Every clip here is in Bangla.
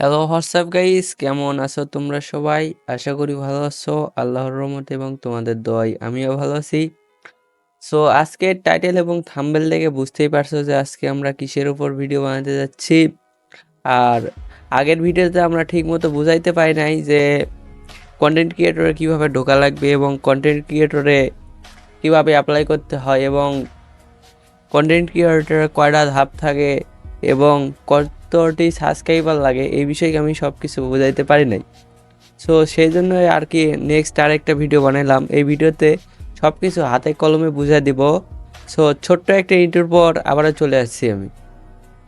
হ্যালো হোয়াটসঅ্যাপ গাইস কেমন আছো তোমরা সবাই? আশা করি ভালো আছো। আল্লাহর রহমতে এবং তোমাদের দোয়াই আমিও ভালো আছি। সো আজকে টাইটেল এবং থাম্বেল দেখে বুঝতেই পারছ যে আজকে আমরা কিসের উপর ভিডিও বানাতে যাচ্ছি। আর আগের ভিডিওতে আমরা ঠিকমতো বুঝাইতে পারি নাই যে কন্টেন্ট ক্রিয়েটরে কীভাবে ঢোকা লাগবে এবং কন্টেন্ট ক্রিয়েটরে কীভাবে অ্যাপ্লাই করতে হয় এবং কন্টেন্ট ক্রিয়েটরে কয়টা ধাপ থাকে এবং কতটি সাবস্ক্রাইবার লাগে এই বিষয়ে আমি সব কিছু বোঝাইতে পারি নাই সো সেই জন্য আর কি নেক্সট আরেকটা ভিডিও বানাইলাম এই ভিডিওতে সব কিছু হাতে কলমে বুঝাই দিব সো ছোট্ট একটা ইন্টার পর আবারও চলে আসছি আমি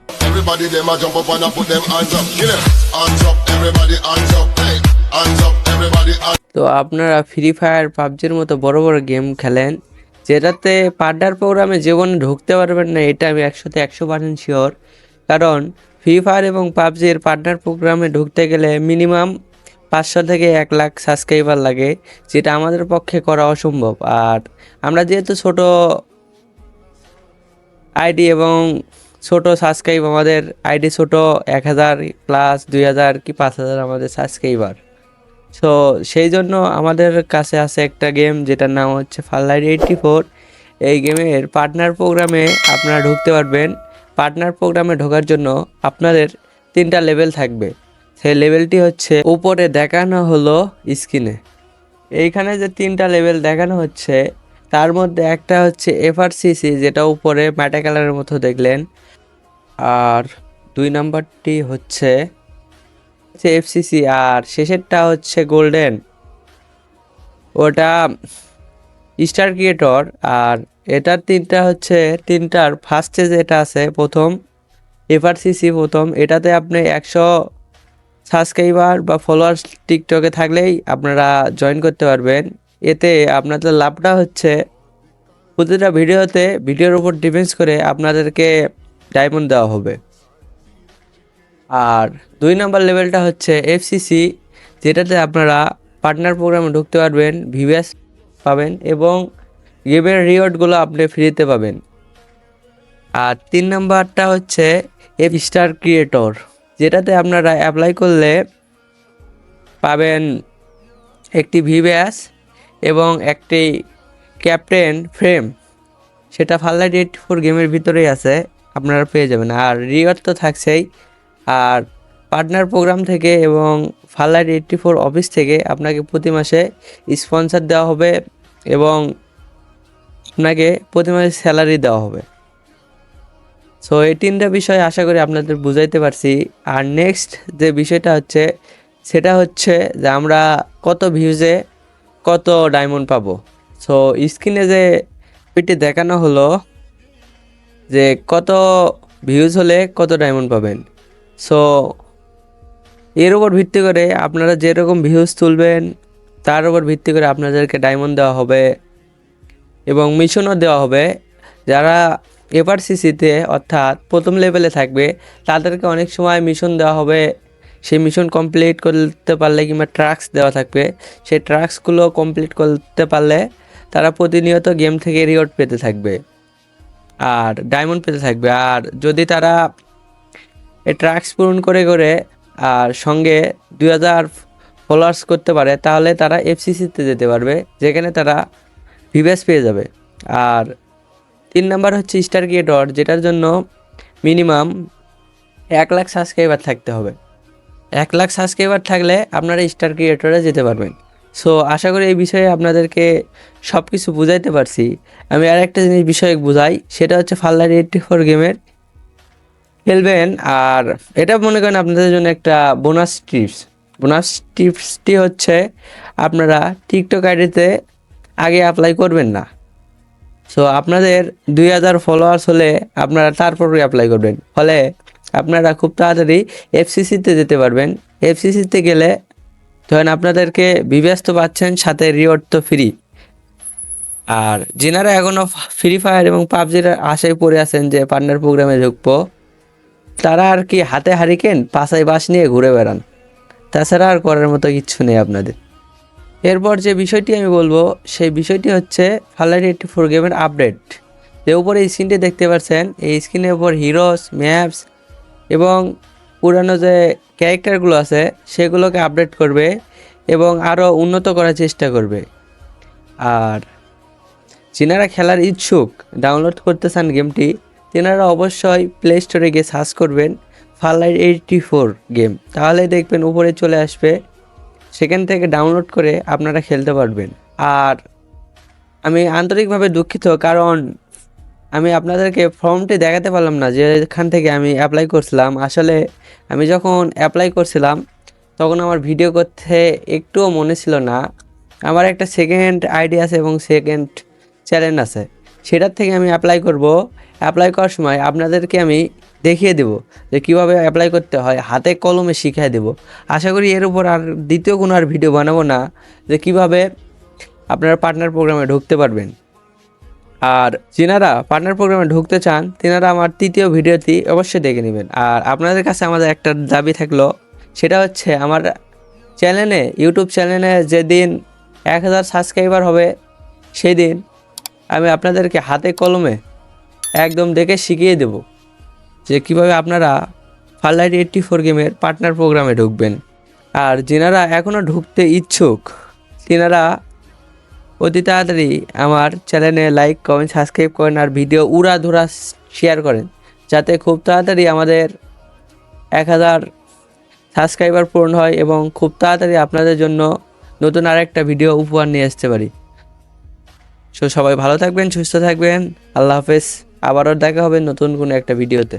Everybody them a jump up and a put them hands up. Kill them. Hands up, everybody hands up. Hey, hands up, everybody hands তো আপনারা ফ্রি ফায়ার পাবজির মতো বড় বড় গেম খেলেন যেটাতে পার্টনার প্রোগ্রামে জীবনে ঢুকতে পারবেন না এটা আমি একশোতে একশো পার্সেন্ট শিওর কারণ ফ্রি ফায়ার এবং পাবজির পার্টনার প্রোগ্রামে ঢুকতে গেলে মিনিমাম পাঁচশো থেকে এক লাখ সাবস্ক্রাইবার লাগে, যেটা আমাদের পক্ষে করা অসম্ভব। আর আমরা যেহেতু ছোট আইডি এবং ছোট সাবস্ক্রাইব আমাদের আইডি ছোট এক হাজার প্লাস দুই হাজার কি পাঁচ হাজার আমাদের সাবস্ক্রাইবার সো সেই জন্য আমাদের কাছে আছে একটা গেম যেটার নাম হচ্ছে ফাল্লাইট এইটটি ফোর এই গেমের পার্টনার প্রোগ্রামে আপনারা ঢুকতে পারবেন। পার্টনার প্রোগ্রামে ঢোকার জন্য আপনাদের তিনটা লেভেল থাকবে। সেই লেভেলটি হচ্ছে উপরে দেখানো হলো স্ক্রিনে এইখানে যে তিনটা লেভেল দেখানো হচ্ছে, তার মধ্যে একটা হচ্ছে এফআরসিসি যেটা উপরে ম্যাটা কালারের মতো দেখলেন। আর দুই নাম্বারটি হচ্ছে এফসিসি আর শেষেরটা হচ্ছে গোল্ডেন ওটা স্টার ক্রিয়েটর আর এটার তিনটা হচ্ছে, তিনটার ফার্স্টে যেটা আছে, প্রথম এফআরসিসি প্রথম, এটাতে আপনি একশো সাবস্ক্রাইবার বা ফলোয়ার্স টিকটকে থাকলেই আপনারা জয়েন করতে পারবেন। এতে আপনাদের লাভটা হচ্ছে, প্রতিটা ভিডিওতে, ভিডিওর উপর ডিপেন্ডস করে আপনাদেরকে ডায়মন্ড দেওয়া হবে। আর দুই নম্বর লেভেলটা হচ্ছে এফসিসি যেটাতে আপনারা পার্টনার প্রোগ্রামে ঢুকতে পারবেন ভিভিএস পাবেন এবং গেমের রিওয়ার্ডগুলো আপনি ফ্রিতে পাবেন। আর তিন নাম্বারটা হচ্ছে এফ স্টার ক্রিয়েটর, যেটাতে আপনারা অ্যাপ্লাই করলে পাবেন একটি ভিভিএস এবং একটি ক্যাপ্টেন ফ্রেম। সেটা ফাল্লাইট এইট ফোর গেমের ভিতরেই আছে, আপনারা পেয়ে যাবেন। আর রিওয়ার্ড তো থাকছেই। আর পার্টনার প্রোগ্রাম থেকে এবং ফাল্লাইট এইটটি ফোর অফিস থেকে আপনাকে প্রতি মাসে স্পন্সার দেওয়া হবে এবং আপনাকে প্রতি মাসে স্যালারি দেওয়া হবে। সো এই তিনটা বিষয় আশা করি আপনাদের বুঝাইতে পারছি। আর নেক্সট যে বিষয়টা হচ্ছে, সেটা হচ্ছে যে আমরা কত ভিউজে কত ডায়মন্ড পাবো। সো স্ক্রিনে যে পিটি দেখানো হলো, যে কত ভিউজ হলে কত ডায়মন্ড পাবেন। সো এর উপর ভিত্তি করে আপনারা যেরকম ভিউজ তুলবেন, তার উপর ভিত্তি করে আপনাদেরকে ডায়মন্ড দেওয়া হবে এবং মিশনও দেওয়া হবে। যারা এফআরসিসিতে অর্থাৎ প্রথম লেভেলে থাকবে, তাদেরকে অনেক সময় মিশন দেওয়া হবে। সেই মিশন কমপ্লিট করতে পারলে কিংবা ট্রাক্স দেওয়া থাকবে, সেই ট্রাক্সগুলো কমপ্লিট করতে পারলে তারা প্রতিনিয়ত গেম থেকে রিওয়ার্ড পেতে থাকবে আর ডায়মন্ড পেতে থাকবে। আর যদি তারা এই ট্রাক্স পূরণ করে করে আর সঙ্গে দুই হাজার ফলোয়ার্স করতে পারে, তাহলে তারা এফসিসিতে যেতে পারবে, যেখানে তারা ভিভেস পেয়ে যাবে। আর তিন নাম্বার হচ্ছে স্টার ক্রিয়েটর যেটার জন্য মিনিমাম এক লাখ সাবস্ক্রাইবার থাকতে হবে। এক লাখ সাবস্ক্রাইবার থাকলে আপনারা স্টার ক্রিয়েটরে যেতে পারবেন। সো আশা করি এই বিষয়ে আপনাদেরকে সব কিছু বুঝাইতে পারছি। আমি আর একটা জিনিস বিষয়ে বুঝাই, সেটা হচ্ছে ফাল্লার এইটটি ফোর গেমের খেলবেন, আর এটা মনে করেন আপনাদের জন্য একটা বোনাস টিপস বোনাস টিপসটি হচ্ছে আপনারা টিকটক আইডিতে আগে অ্যাপ্লাই করবেন না। সো আপনাদের দুই হাজার ফলোয়ার্স হলে আপনারা তারপরে অ্যাপ্লাই করবেন। ফলে আপনারা খুব তাড়াতাড়ি এফসিসিতে যেতে পারবেন। এফসিসিতে গেলে ধরেন আপনাদেরকে বিব্যস্ত পাচ্ছেন সাথে রিওয়ার্ড তো ফ্রি আর যেনারা এখনও ফ্রি ফায়ার এবং পাবজির আশায় পড়ে আছেন যে পার্টনার প্রোগ্রামে ঢুকবো তারা আর কি হাতে হারিকেন পাশায় বাস নিয়ে ঘুরে বেড়ান। তাছাড়া আর করার মতো কিচ্ছু নেই আপনাদের। এরপর যে বিষয়টি আমি বলব, সেই বিষয়টি হচ্ছে ফালারি এইটটি ফোর গেমের আপডেট যে উপরে স্ক্রিনটি দেখতে পাচ্ছেন, এই স্ক্রিনের উপর হিরোস ম্যাপস এবং পুরানো যে ক্যারেক্টারগুলো আছে, সেগুলোকে আপডেট করবে এবং আরও উন্নত করার চেষ্টা করবে। আর, যিনারা খেলার ইচ্ছুক ডাউনলোড করতে চান গেমটি তেনারা অবশ্যই প্লে স্টোরে গিয়ে সার্চ করবেন ফারলাইট এইটটি ফোর গেম তাহলে দেখবেন উপরে চলে আসবে। সেখান থেকে ডাউনলোড করে আপনারা খেলতে পারবেন। আর আমি আন্তরিকভাবে দুঃখিত, কারণ আমি আপনাদেরকে ফর্মটি দেখাতে পারলাম না যেখান থেকে আমি অ্যাপ্লাই করছিলাম। আসলে আমি যখন অ্যাপ্লাই করছিলাম, তখন আমার ভিডিও করতে একটুও মনে ছিল না। আমার একটা সেকেন্ড আইডি আছে এবং সেকেন্ড চ্যানেল আছে। সেটার থেকে আমি অ্যাপ্লাই করব। অ্যাপ্লাই করার সময় আপনাদেরকে আমি দেখিয়ে দেব যে কীভাবে অ্যাপ্লাই করতে হয়, হাতে কলমে শিখিয়ে দেব। আশা করি এর উপর আর দ্বিতীয় কোনো আর ভিডিও বানাবো না যে কীভাবে আপনারা পার্টনার প্রোগ্রামে ঢুকতে পারবেন। আর যিনারা পার্টনার প্রোগ্রামে ঢুকতে চান, তেনারা আমার তৃতীয় ভিডিওটি অবশ্যই দেখে নেবেন। আর আপনাদের কাছে আমাদের একটা দাবি থাকল, সেটা হচ্ছে আমার চ্যানেলে ইউটিউব চ্যানেলে যেদিন এক হাজার সাবস্ক্রাইবার হবে সেই দিন আমি আপনাদেরকে হাতে কলমে একদম দেখে শিখিয়ে দেব যে কীভাবে আপনারা ফারলাইট এইট্টি ফোর গেমের পার্টনার প্রোগ্রামে ঢুকবেন। আর যেনারা এখনও ঢুকতে ইচ্ছুক, তেনারা অতি তাড়াতাড়ি আমার চ্যানেলে লাইক কমেন্ট সাবস্ক্রাইব করেন আর ভিডিও উড়া ধুরা শেয়ার করেন, যাতে খুব তাড়াতাড়ি আমাদের এক হাজার সাবস্ক্রাইবার পূরণ হয় এবং খুব তাড়াতাড়ি আপনাদের জন্য নতুন আরেকটা ভিডিও উপহার নিয়ে আসতে পারি। সো সবাই ভালো থাকবেন, সুস্থ থাকবেন। আল্লাহ হাফেজ। আবারও দেখা হবে নতুন কোনো একটা ভিডিওতে।